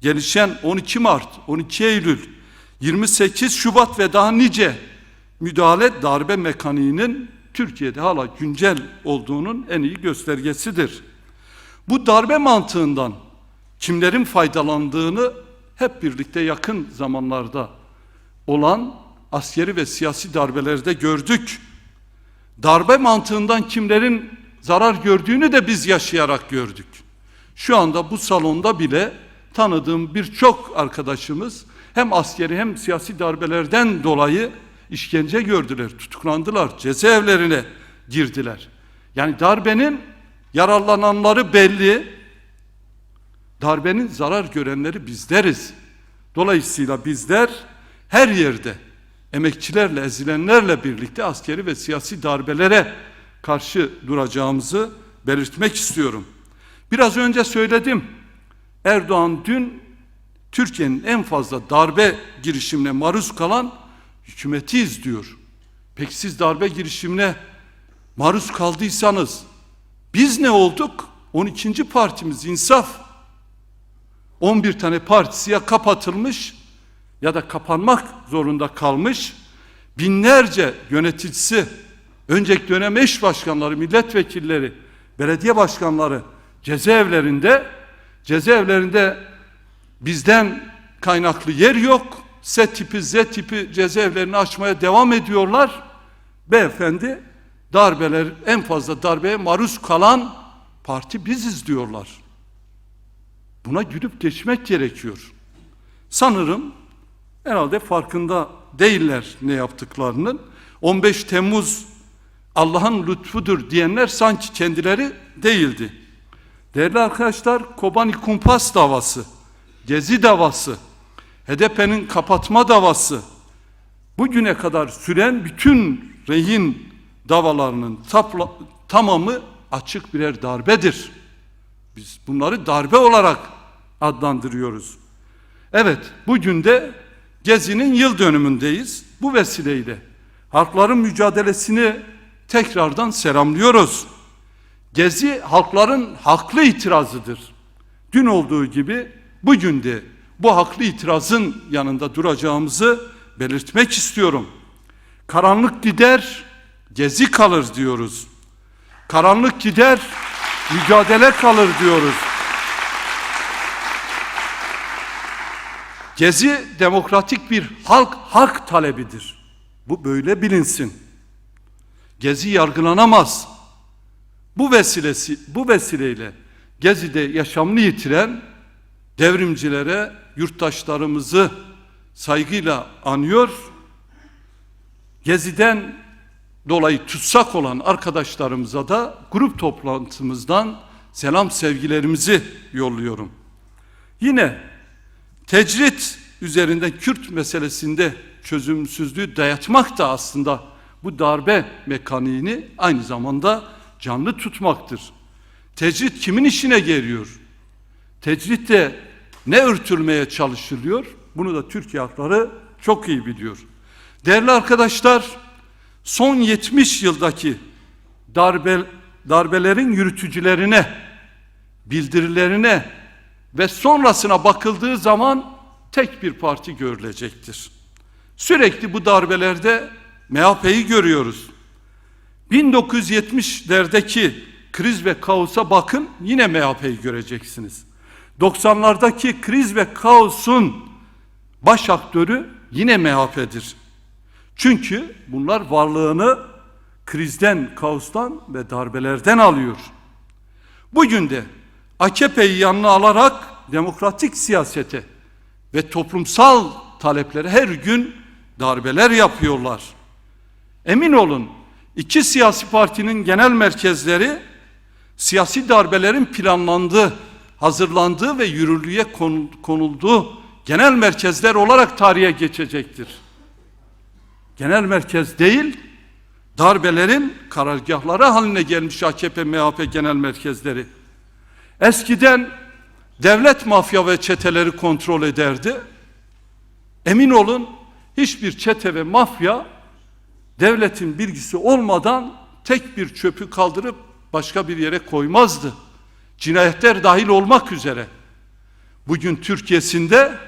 gelişen 12 Mart, 12 Eylül, 28 Şubat ve daha nice müdahale darbe mekaniğinin Türkiye'de hala güncel olduğunun en iyi göstergesidir. Bu darbe mantığından kimlerin faydalandığını hep birlikte yakın zamanlarda olan askeri ve siyasi darbelerde gördük. Darbe mantığından kimlerin zarar gördüğünü de biz yaşayarak gördük. Şu anda bu salonda bile tanıdığım birçok arkadaşımız hem askeri hem siyasi darbelerden dolayı işkence gördüler, tutuklandılar, cezaevlerine girdiler. Yani darbenin yararlananları belli, darbenin zarar görenleri bizleriz. Dolayısıyla bizler her yerde emekçilerle, ezilenlerle birlikte askeri ve siyasi darbelere karşı duracağımızı belirtmek istiyorum. Biraz önce söyledim. Erdoğan dün Türkiye'nin en fazla darbe girişimine maruz kalan hükümetiyiz diyor. Peki siz darbe girişimine maruz kaldıysanız biz ne olduk? 12. partimiz İnsaf 11 tane partisi ya kapatılmış ya da kapanmak zorunda kalmış. Binlerce yöneticisi, önceki dönem eş başkanları, milletvekilleri, belediye başkanları cezaevlerinde, cezaevlerinde bizden kaynaklı yer yok. S tipi, Z tipi cezaevlerini açmaya devam ediyorlar. Beyefendi darbeler en fazla darbeye maruz kalan parti biziz diyorlar. Buna gülüp geçmek gerekiyor. Sanırım herhalde farkında değiller ne yaptıklarının. 15 Temmuz Allah'ın lütfudur diyenler sanki kendileri değildi. Değerli arkadaşlar Kobani Kumpas davası, Gezi davası, HDP'nin kapatma davası, bugüne kadar süren bütün rehin davalarının tapla, tamamı açık birer darbedir. Biz bunları darbe olarak adlandırıyoruz. Evet, bugün de Gezi'nin yıl dönümündeyiz. Bu vesileyle halkların mücadelesini tekrardan selamlıyoruz. Gezi halkların haklı itirazıdır. Dün olduğu gibi bugün de bu haklı itirazın yanında duracağımızı belirtmek istiyorum. Karanlık gider, gezi kalır diyoruz. Karanlık gider, mücadele kalır diyoruz. Gezi demokratik bir halk hak talebidir. Bu böyle bilinsin. Gezi yargılanamaz. Bu vesilesi bu vesileyle Gezi'de yaşamını yitiren devrimcilere yurttaşlarımızı saygıyla anıyor. Gezi'den dolayı tutsak olan arkadaşlarımıza da grup toplantımızdan selam sevgilerimizi yolluyorum. Yine tecrit üzerinden Kürt meselesinde çözümsüzlüğü dayatmak da aslında bu darbe mekaniğini aynı zamanda canlı tutmaktır. Tecrit kimin işine geliyor? Tecritte ne örtülmeye çalışılıyor? Bunu da Türkiye halkları çok iyi biliyor. Değerli arkadaşlar, son 70 yıldaki darbe, darbelerin yürütücülerine, bildirilerine ve sonrasına bakıldığı zaman tek bir parti görülecektir. Sürekli bu darbelerde MHP'yi görüyoruz. 1970'lerdeki kriz ve kaosa bakın yine MHP'yi göreceksiniz. 90'lardaki kriz ve kaosun baş aktörü yine MHP'dir. Çünkü bunlar varlığını krizden, kaostan ve darbelerden alıyor. Bugün de AKP'yi yanına alarak demokratik siyasete ve toplumsal taleplere her gün darbeler yapıyorlar. Emin olun iki siyasi partinin genel merkezleri siyasi darbelerin planlandığı, hazırlandığı ve yürürlüğe konulduğu genel merkezler olarak tarihe geçecektir. Genel merkez değil, darbelerin karargahları haline gelmiş AKP, MHP genel merkezleri. Eskiden devlet mafya ve çeteleri kontrol ederdi. Emin olun hiçbir çete ve mafya devletin bilgisi olmadan tek bir çöpü kaldırıp başka bir yere koymazdı. Cinayetler dahil olmak üzere. Bugün Türkiye'sinde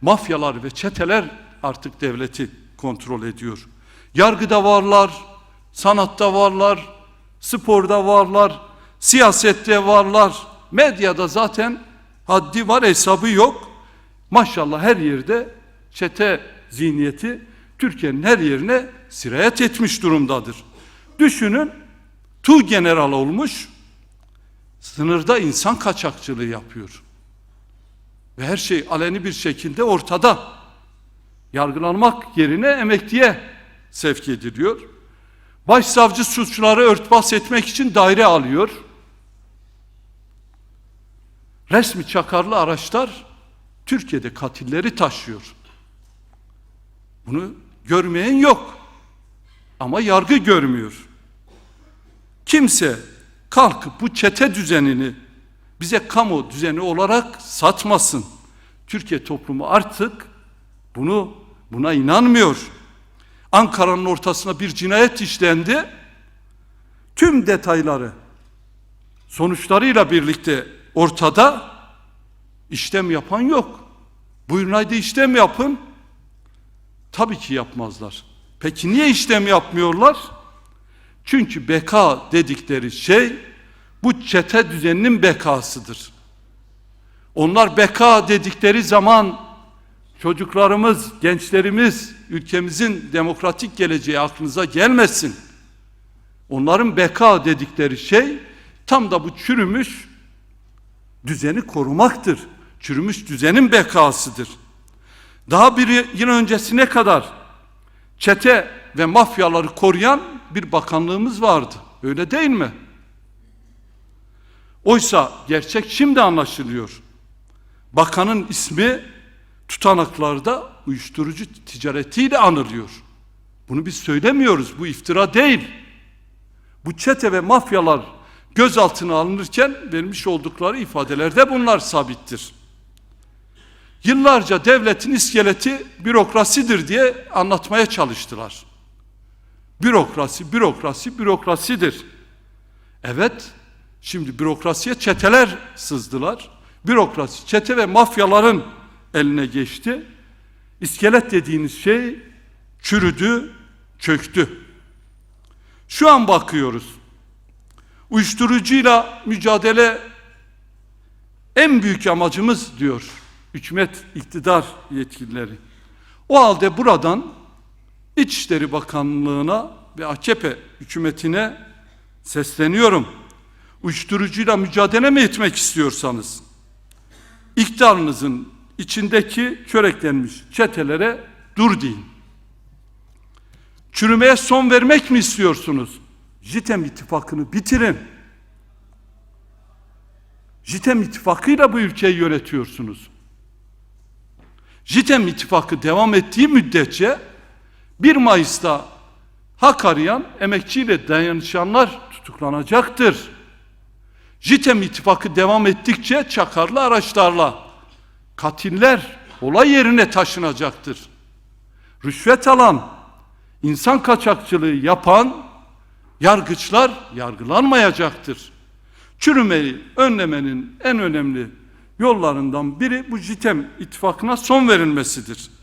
mafyalar ve çeteler artık devleti kontrol ediyor. Yargıda varlar, sanatta varlar, sporda varlar, siyasette varlar, medyada zaten haddi var hesabı yok. Maşallah her yerde çete zihniyeti Türkiye'nin her yerine sirayet etmiş durumdadır. Düşünün Tu general olmuş sınırda insan kaçakçılığı yapıyor. Ve her şey aleni bir şekilde ortada. Yargılanmak yerine emekliye sevk ediliyor. Başsavcı suçları örtbas etmek için daire alıyor. Resmi çakarlı araçlar Türkiye'de katilleri taşıyor. Bunu görmeyen yok. Ama yargı görmüyor. Kimse kalkıp bu çete düzenini bize kamu düzeni olarak satmasın. Türkiye toplumu artık bunu buna inanmıyor. Ankara'nın ortasına bir cinayet işlendi. Tüm detayları sonuçlarıyla birlikte ortada işlem yapan yok. Buyurun haydi işlem yapın. Tabii ki yapmazlar. Peki niye işlem yapmıyorlar? Çünkü beka dedikleri şey bu çete düzeninin bekasıdır. Onlar beka dedikleri zaman çocuklarımız, gençlerimiz, ülkemizin demokratik geleceği aklınıza gelmesin. Onların beka dedikleri şey tam da bu çürümüş düzeni korumaktır. Çürümüş düzenin bekasıdır. Daha bir yıl öncesine kadar çete ve mafyaları koruyan bir bakanlığımız vardı. Öyle değil mi? Oysa gerçek şimdi anlaşılıyor. Bakanın ismi tutanaklarda uyuşturucu ticaretiyle anılıyor. Bunu biz söylemiyoruz. Bu iftira değil. Bu çete ve mafyalar gözaltına alınırken vermiş oldukları ifadelerde bunlar sabittir. Yıllarca devletin iskeleti bürokrasidir diye anlatmaya çalıştılar. Bürokrasi, bürokrasi, bürokrasidir. Evet, şimdi bürokrasiye çeteler sızdılar. Bürokrasi, çete ve mafyaların eline geçti. İskelet dediğiniz şey çürüdü, çöktü. Şu an bakıyoruz. Uyuşturucuyla mücadele en büyük amacımız diyor hükümet iktidar yetkilileri. O halde buradan İçişleri Bakanlığı'na ve AKP hükümetine sesleniyorum. Uyuşturucuyla mücadele mi etmek istiyorsanız iktidarınızın içindeki çöreklenmiş çetelere dur deyin. Çürümeye son vermek mi istiyorsunuz? JITEM ittifakını bitirin. JITEM ittifakıyla bu ülkeyi yönetiyorsunuz. JITEM ittifakı devam ettiği müddetçe 1 Mayıs'ta hak arayan emekçiyle dayanışanlar tutuklanacaktır. JITEM ittifakı devam ettikçe çakarlı araçlarla katiller olay yerine taşınacaktır. Rüşvet alan, insan kaçakçılığı yapan yargıçlar yargılanmayacaktır. Çürümeyi önlemenin en önemli yollarından biri bu JITEM ittifakına son verilmesidir.